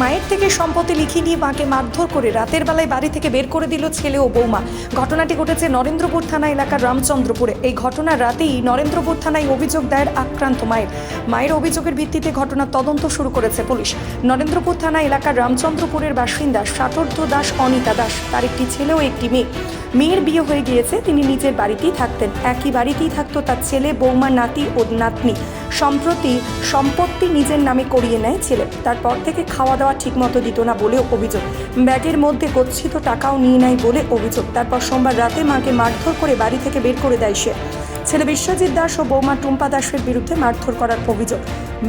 মায়ের থেকে সম্পত্তি লিখিয়ে নিয়ে মাকে মারধর করে রাতের বেলায় বাড়ি থেকে বের করে দিল ছেলে ও বৌমা। ঘটনাটি ঘটেছে নরেন্দ্রপুর থানা এলাকার রামচন্দ্রপুরে। এই ঘটনার রাতেই নরেন্দ্রপুর থানায় অভিযোগ দায়ের আক্রান্ত মায়ের। মায়ের অভিযোগের ভিত্তিতে ঘটনার তদন্ত শুরু করেছে পুলিশ। নরেন্দ্রপুর থানা এলাকার রামচন্দ্রপুরের বাসিন্দা সাতর্থ দাস অনিতা দাস। তার একটি ছেলে ও একটি মেয়ে। মেয়ের বিয়ে হয়ে গিয়েছে, তিনি নিজের বাড়িতেই থাকতেন। একই বাড়িতেই থাকতো তার ছেলে, বৌমা, নাতি ও নাতনি। সম্প্রতি সম্পত্তি নিজের নামে করিয়ে নেয় ছেলে। তারপর থেকে খাওয়া দাওয়া ঠিকমতো দিত না বলেও অভিযোগ। ব্যাগের মধ্যে গচ্ছিত টাকাও নিয়ে নেয় বলে অভিযোগ। তারপর সোমবার রাতে মাকে মারধর করে বাড়ি থেকে বের করে দেয় সে। ছেলে বিশ্বজিৎ দাস ও বৌমা টুম্পা দাসের বিরুদ্ধে মারধর করার অভিযোগ।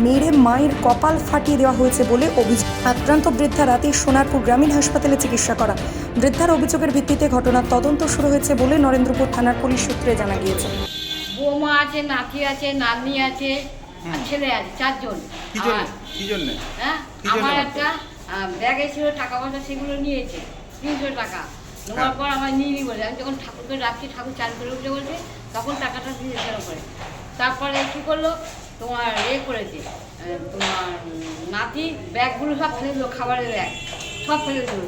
মেরে মায়ের কপাল ফাটিয়ে দেওয়া হয়েছে বলে অভিযোগ। আক্রান্ত বৃদ্ধা রাতে সোনারপুর গ্রামীণ হাসপাতালে চিকিৎসা করা বৃদ্ধার অভিযোগের ভিত্তিতে ঘটনার তদন্ত শুরু হয়েছে বলে নরেন্দ্রপুর থানার পুলিশ সূত্রে জানা গিয়েছে। বৌমা আছে নাতি আছে নাতনি আছে ছেলে আছে চারজন। কি জন্য? কি জন্য? হ্যাঁ আমার একটা ব্যাগে ছিল টাকা পয়সা সেগুলো নিয়েছে তিনশো টাকা। নেওয়ার। পর আমার নিয়ে নিই বলে, আমি যখন ঠাকুরকে রাখছি ঠাকুর চান করে উঠে বলছে, তখন টাকাটা দিয়ে ফেরত করে তারপরে কী করল তোমার এ করেছে তোমার নাতি ব্যাগগুলো সব ফেলে দিল, খাবারের ব্যাগ, সব ফেলে দিল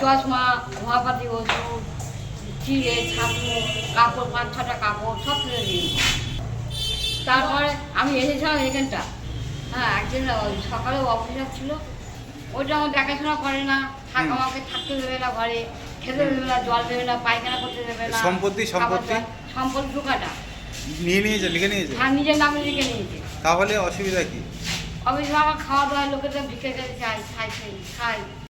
চশমা মহাপাতি ওষুধ, চিড়ে, ছাতু, কাপড়, পাঁচ ছটা কাপড় সব ফেলে দিল তারপরে আমি এসেছিলাম এখানটা হ্যাঁ একজন ওই সকালে অফিসার ছিল, ওইটা আমার দেখাশোনা করে না। আমাকে থাকতে দেবে না ঘরে খেতে দেবে না জল দেবে না পায়খানা করতে দেবে না। সম্পত্তি, সম্পত্তি? সম্পত্তি ঢোকাটা। নিয়ে নিয়েছে লিখে নিয়েছে? হ্যাঁ নিজের নামে লিখে নিয়েছে। তাহলে অসুবিধা কি? অফিসে আমার খাওয়া দাওয়া লোকেদের ভিক্ষে করে খাই খাই খাই খাই